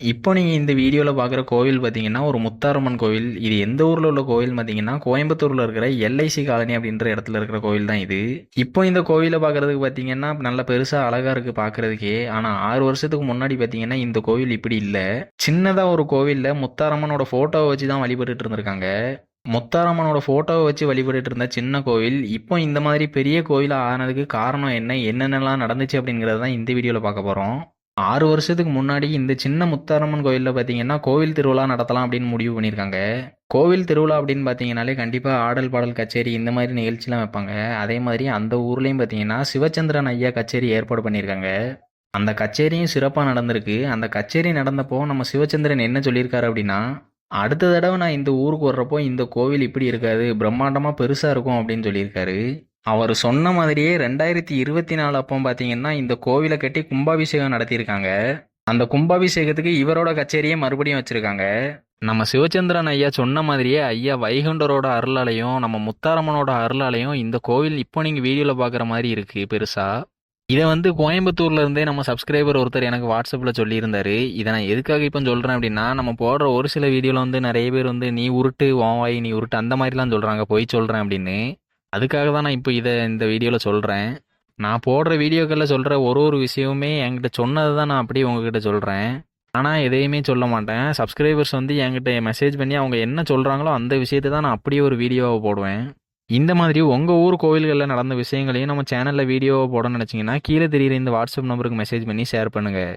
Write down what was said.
இப்போ நீங்கள் இந்த வீடியோவில் பார்க்குற கோவில் பார்த்தீங்கன்னா ஒரு முத்தாரம்மன் கோவில். இது எந்த ஊரில் உள்ள கோவில் பார்த்தீங்கன்னா கோயம்புத்தூரில் இருக்கிற எல்ஐசி காலனி அப்படின்ற இடத்துல இருக்கிற கோவில் தான் இது. இப்போ இந்த கோவிலை பார்க்குறதுக்கு பார்த்தீங்கன்னா நல்ல பெருசாக அழகாக இருக்குது பார்க்குறதுக்கே ஆனால் ஆறு வருஷத்துக்கு முன்னாடி பார்த்தீங்கன்னா இந்த கோவில் இப்படி இல்லை. சின்னதாக ஒரு கோவிலில் முத்தாரம்மனோட ஃபோட்டோவை வச்சு தான் வழிபட்டுட்டு இருந்திருக்காங்க. முத்தாரம்மனோட ஃபோட்டோவை வச்சு வழிபட்டு இருந்த சின்ன கோவில் இப்போ இந்த மாதிரி பெரிய கோவிலாக ஆனதுக்கு காரணம் என்ன என்னென்னலாம் நடந்துச்சு அப்படிங்கிறது தான் இந்த வீடியோவில் பார்க்க போகிறோம் ஆறு வருஷத்துக்கு முன்னாடி இந்த சின்ன முத்தாரம்மன் கோயிலில் பார்த்தீங்கன்னா கோவில் திருவிழா நடத்தலாம் அப்படின்னு முடிவு பண்ணியிருக்காங்க. கோவில் திருவிழா அப்படின்னு பார்த்தீங்கனாலே கண்டிப்பாக ஆடல் பாடல் கச்சேரி இந்த மாதிரி நிகழ்ச்சிலாம் வைப்பாங்க. அதே மாதிரி அந்த ஊர்லேயும் பார்த்தீங்கன்னா சிவச்சந்திரன் ஐயா கச்சேரி ஏற்பாடு பண்ணியிருக்காங்க. அந்த கச்சேரியும் சிறப்பாக நடந்திருக்கு. அந்த கச்சேரி நடந்தப்போ நம்ம சிவச்சந்திரன் என்ன சொல்லியிருக்காரு அப்படின்னா அடுத்த தடவை நான் இந்த ஊருக்கு வர்றப்போ இந்த கோவில் இப்படி இருக்காது பிரம்மாண்டமாக பெருசாக இருக்கும் அப்படின்னு சொல்லியிருக்காரு. அவர் சொன்ன மாதிரியே ரெண்டாயிரத்தி இருபத்தி நாலு அப்போ பார்த்தீங்கன்னா இந்த கோவிலை கட்டி கும்பாபிஷேகம் நடத்தியிருக்காங்க. அந்த கும்பாபிஷேகத்துக்கு இவரோட கச்சேரியை மறுபடியும் வச்சிருக்காங்க. நம்ம சிவச்சந்திரன் ஐயா சொன்ன மாதிரியே ஐயா வைகுண்டரோட அருளாலையும் நம்ம முத்தாரம்மனோட அருளாலையும் இந்த கோவில் இப்போ நீங்கள் வீடியோவில் பார்க்குற மாதிரி இருக்குது பெருசாக இதை வந்து கோயம்புத்தூர்ல இருந்தே நம்ம சப்ஸ்கிரைபர் ஒருத்தர் எனக்கு வாட்ஸ்அப்பில் சொல்லியிருந்தாரு. இதை நான் எதுக்காக இப்போ சொல்கிறேன் அப்படின்னா நம்ம போடுற ஒரு சில வீடியோவில் வந்து நிறைய பேர் வந்து நீ உருட்டு வாய் நீ உருட்டு அந்த மாதிரிலாம் சொல்கிறாங்க போய் சொல்கிறேன் அப்படின்னு. அதுக்காக தான் நான் இப்போ இதை இந்த வீடியோவில் சொல்கிறேன் நான் போடுற வீடியோக்களில் சொல்கிற ஒரு ஒரு விஷயமுமே என்கிட்ட சொன்னது தான் நான் அப்படியே உங்ககிட்ட சொல்கிறேன் ஆனால் எதையுமே சொல்ல மாட்டேன். சப்ஸ்கிரைபர்ஸ் வந்து என்கிட்ட மெசேஜ் பண்ணி அவங்க என்ன சொல்கிறாங்களோ அந்த விஷயத்தை தான் நான் அப்படியே ஒரு வீடியோவை போடுவேன். இந்த மாதிரி உங்கள் ஊர் கோவில்களில் நடந்த விஷயங்களையும் நம்ம சேனலில் வீடியோவை போடணும்னு நினச்சிங்கன்னா கீழே தெரியிற இந்த வாட்ஸ்அப் நம்பருக்கு மெசேஜ் பண்ணி ஷேர் பண்ணுங்கள்